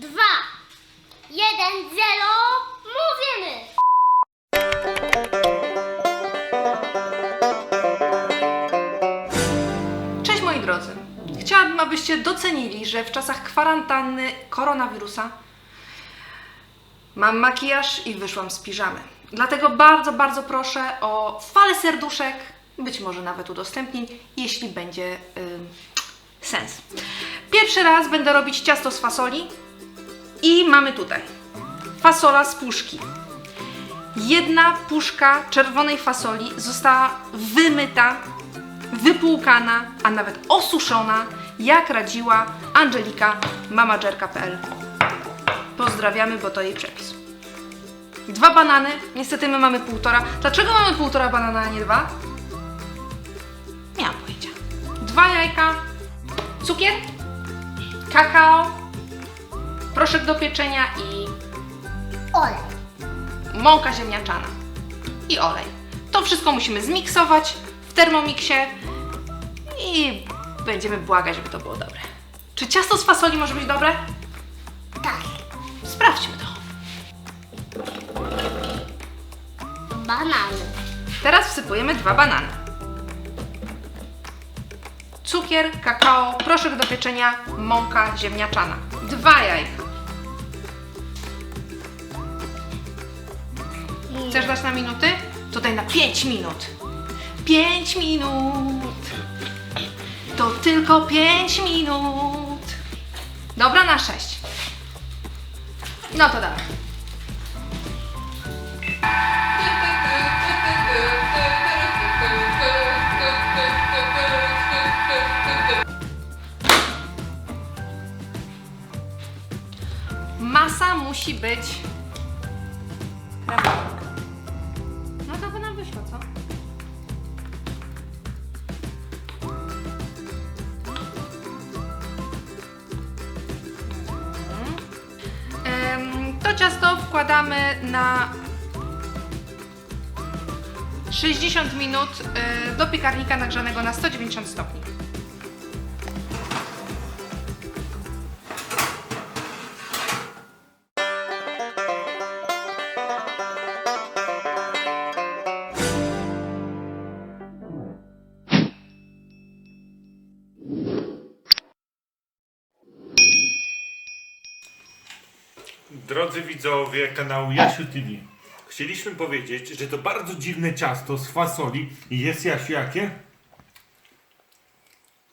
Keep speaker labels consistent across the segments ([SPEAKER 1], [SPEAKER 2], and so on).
[SPEAKER 1] dwa, jeden, zero, mówimy!
[SPEAKER 2] Cześć moi drodzy. Chciałabym, abyście docenili, że w czasach kwarantanny koronawirusa mam makijaż i wyszłam z piżamy. Dlatego bardzo, bardzo proszę o falę serduszek, być może nawet udostępnień, jeśli będzie ym, sens. Pierwszy raz będę robić ciasto z fasoli i mamy tutaj fasola z puszki. Jedna puszka czerwonej fasoli została wymyta wypłukana, a nawet osuszona, jak radziła Angelika, mamagerka.pl. Pozdrawiamy, bo to jej przepis. Dwa banany, niestety my mamy półtora. Dlaczego mamy półtora banana, a nie dwa? Nie mam pojęcia. Dwa jajka, cukier, kakao, proszek do pieczenia i
[SPEAKER 1] Olej.
[SPEAKER 2] mąka ziemniaczana i olej. To wszystko musimy zmiksować w termomiksie i będziemy błagać, żeby to było dobre. Czy ciasto z fasoli może być dobre?
[SPEAKER 1] Tak.
[SPEAKER 2] Sprawdźmy to.
[SPEAKER 1] Banany.
[SPEAKER 2] Teraz wsypujemy dwa banany. Cukier, kakao, proszek do pieczenia, mąka ziemniaczana. Dwa jajka. Chcesz dać na minuty? Tutaj na 5 minut. 5 minut. To tylko 5 minut. Dobra, na 6. No to dawaj. Masa musi być. No wyszło, co? To ciasto wkładamy na 60 minut y, do piekarnika nagrzanego na 190 stopni.
[SPEAKER 3] Drodzy widzowie kanału Jasiu TV, chcieliśmy powiedzieć, że to bardzo dziwne ciasto z fasoli jest Jasiu jakie?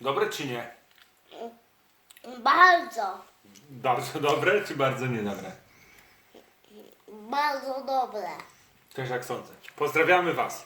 [SPEAKER 3] Dobre czy nie?
[SPEAKER 1] Bardzo,
[SPEAKER 3] Bardzo dobre czy bardzo niedobre?
[SPEAKER 1] bardzo dobre.
[SPEAKER 3] Też jak sądzę. Pozdrawiamy Was.